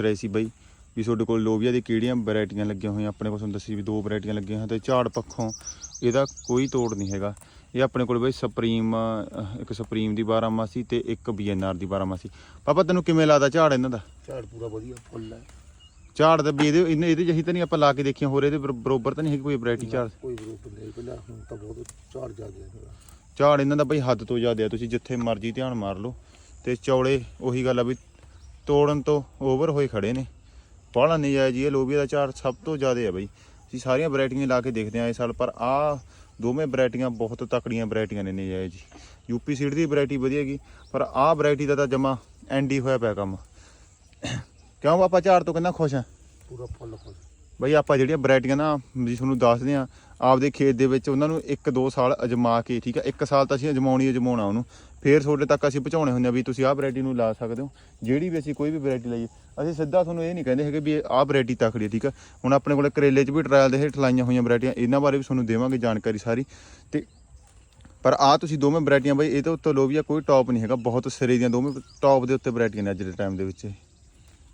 ਰਹੇ ਸੀ ਬਈ ਵੀ ਤੁਹਾਡੇ ਕੋਲ ਲੋਬੀਆ ਦੀ ਕਿਹੜੀਆਂ ਵੈਰਾਈਟੀਆਂ ਲੱਗੀਆਂ ਹੋਈਆਂ? ਆਪਣੇ ਕੋਲ ਤੁਹਾਨੂੰ ਦੱਸੀ ਵੀ ਦੋ ਵੈਰਾਈਟੀਆਂ ਲੱਗੀਆਂ ਹੋਈਆਂ ਤੇ ਝਾੜ ਪੱਖੋਂ ਇਹਦਾ ਕੋਈ ਤੋੜ ਨਹੀਂ ਹੈਗਾ। ਇਹ ਆਪਣੇ ਕੋਲ ਬਈ ਸੁਪਰੀਮ ਇੱਕ ਸੁਪਰੀਮ ਦੀ 12 ਮਾਸੀ ਤੇ ਇੱਕ ਬੀਐਨਆਰ ਦੀ 12 ਮਾਸੀ ਪਾਪਾ ਤੈਨੂੰ ਕਿਵੇਂ ਲੱਗਦਾ ਝਾੜ ਇਹਨਾਂ ਦਾ? ਝਾੜ ਪੂਰਾ ਵਧੀਆ ਫੁੱਲ ਹੈ। ਝਾੜ ਦਾ ਵੀ ਇਹਦੇ ਇਹਨੇ- ਇਹਦੇ ਜਹੀ ਤਾਂ ਨਹੀਂ ਆਪਾਂ ਲਾ ਕੇ ਦੇਖੀਆਂ ਹੋਰ ਇਹਦੇ ਬਰ- ਬਰੋਬਰ ਤਾਂ ਨਹੀਂ ਹੈਗੀ ਕੋਈ ਵੈਰਾਈਟੀ ਝਾੜ? ਕੋਈ ਗਰੁੱਪ ਨਹੀਂ ਪਹਿਲਾਂ ਹੁਣ ਤਾਂ ਬਹੁਤ ਝਾੜ ਜ਼ਿਆਦਾ ਹੈ ਝਾੜ ਇਹਨਾਂ ਦਾ ਬਈ ਹੱਦ ਤੋਂ ਜ਼ਿਆਦਾ ਆ ਤੁਸੀਂ ਜਿੱਥੇ ਮਰਜ਼ੀ ਧਿਆਨ ਮਾਰ ਲਓ। ਤੇ ਚੌਲੇ ਉਹੀ ਗੱਲ ਆ ਵੀ ਤੋੜਨ ਤੋਂ ਓਵਰ ਹੋਏ ਖੜੇ ਨੇ। ਬਾਹਲਾ ਨਜਾਇਜ਼ ਹੀ ਇਹ ਲੋਬੀਆ ਦਾ ਝਾੜ ਸਭ ਤੋਂ ਜ਼ਿਆਦਾ ਆ ਬਈ। ਅਸੀਂ ਸਾਰੀਆਂ ਵੈਰਾਈਟੀਆਂ ਲਾ ਕੇ ਦੇਖਦੇ ਆ ਇਸ ਸਾਲ ਪਰ ਆ ਦੋਵੇਂ ਵੈਰਾਈਟੀਆਂ ਬਹੁਤ ਤਕੜੀਆਂ ਵੈਰਾਈਟੀਆਂ ਨੇ ਨਜਾਇਜ਼ ਜੀ ਯੂਪੀ ਸੀਡ ਦੀ ਵੈਰਾਈਟੀ ਵਧੀਆ ਗਈ ਪਰ ਆਹ ਵੈਰਾਈਟੀ ਦਾ ਤਾਂ ਜਮਾ ਐਂਡੀ ਹੋਇਆ ਪਿਆ ਕੰਮ। ਕਿਉਂ? ਆਪਾਂ ਝਾੜ ਤੋਂ ਕਿੰਨਾ ਖੁਸ਼ ਆ ਪੂਰਾ ਫੁੱਲ ਫੁੱਲ ਬਈ ਆਪਾਂ ਜਿਹੜੀਆਂ ਵੈਰਾਈਟੀਆਂ ਨਾ ਜੀ ਤੁਹਾਨੂੰ ਦੱਸਦੇ ਆ ਆਪਦੇ ਖੇਤ ਦੇ ਵਿੱਚ ਉਹਨਾਂ ਨੂੰ 1-2 ਸਾਲ ਅਜਮਾ ਕੇ, ਠੀਕ ਆ 1 ਸਾਲ ਤਾਂ ਅਸੀਂ ਅਜਮਾਉਣੀ ਅਜਮਾਉਣਾ ਉਹਨੂੰ। ਫੇਰ ਤੁਹਾਡੇ ਤੱਕ ਅਸੀਂ ਪਹੁੰਚਾਉਣੇ ਹੁੰਦੇ ਆ ਵੀ ਤੁਸੀਂ ਆਹ ਵੈਰਾਈਟੀ ਨੂੰ ਲਾ ਸਕਦੇ ਹੋ। ਜਿਹੜੀ ਵੀ ਅਸੀਂ ਕੋਈ ਵੀ ਵੈਰਾਈਟੀ ਲਈਏ, ਅਸੀਂ ਸਿੱਧਾ ਤੁਹਾਨੂੰ ਇਹ ਨਹੀਂ ਕਹਿੰਦੇ ਹੈਗੇ ਵੀ ਆਹ ਵੈਰਾਈਟੀ ਤਕੜੀ ਹੈ ਠੀਕ ਆ। ਹੁਣ ਆਪਣੇ ਕੋਲ ਕਰੇਲੇ 'ਚ ਵੀ ਟ੍ਰਾਇਲ ਦੇ ਹੇਠ ਲਾਈਆਂ ਹੋਈਆਂ ਵੈਰਾਈਟੀਆਂ ਇਹਨਾਂ ਬਾਰੇ ਵੀ ਤੁਹਾਨੂੰ ਦੇਵਾਂਗੇ ਜਾਣਕਾਰੀ ਸਾਰੀ। ਤੇ ਪਰ ਆ ਤੁਸੀਂ ਦੋਵੇਂ ਵੈਰਾਈਟੀਆਂ ਬਈ, ਇਹ ਤੋਂ ਉੱਤੇ ਲੋਬੀਆ ਕੋਈ ਟੌਪ ਨਹੀਂ ਹੈਗਾ, ਬਹੁਤ ਸਿਰੇ ਦੀਆਂ ਦੋਵੇਂ ਟੌਪ ਦੇ ਉੱਤੇ ਵੈਰਾਈਟੀਆਂ ਨੇ ਅੱਜ ਦੇ ਟਾਈਮ ਦੇ ਵਿੱਚ।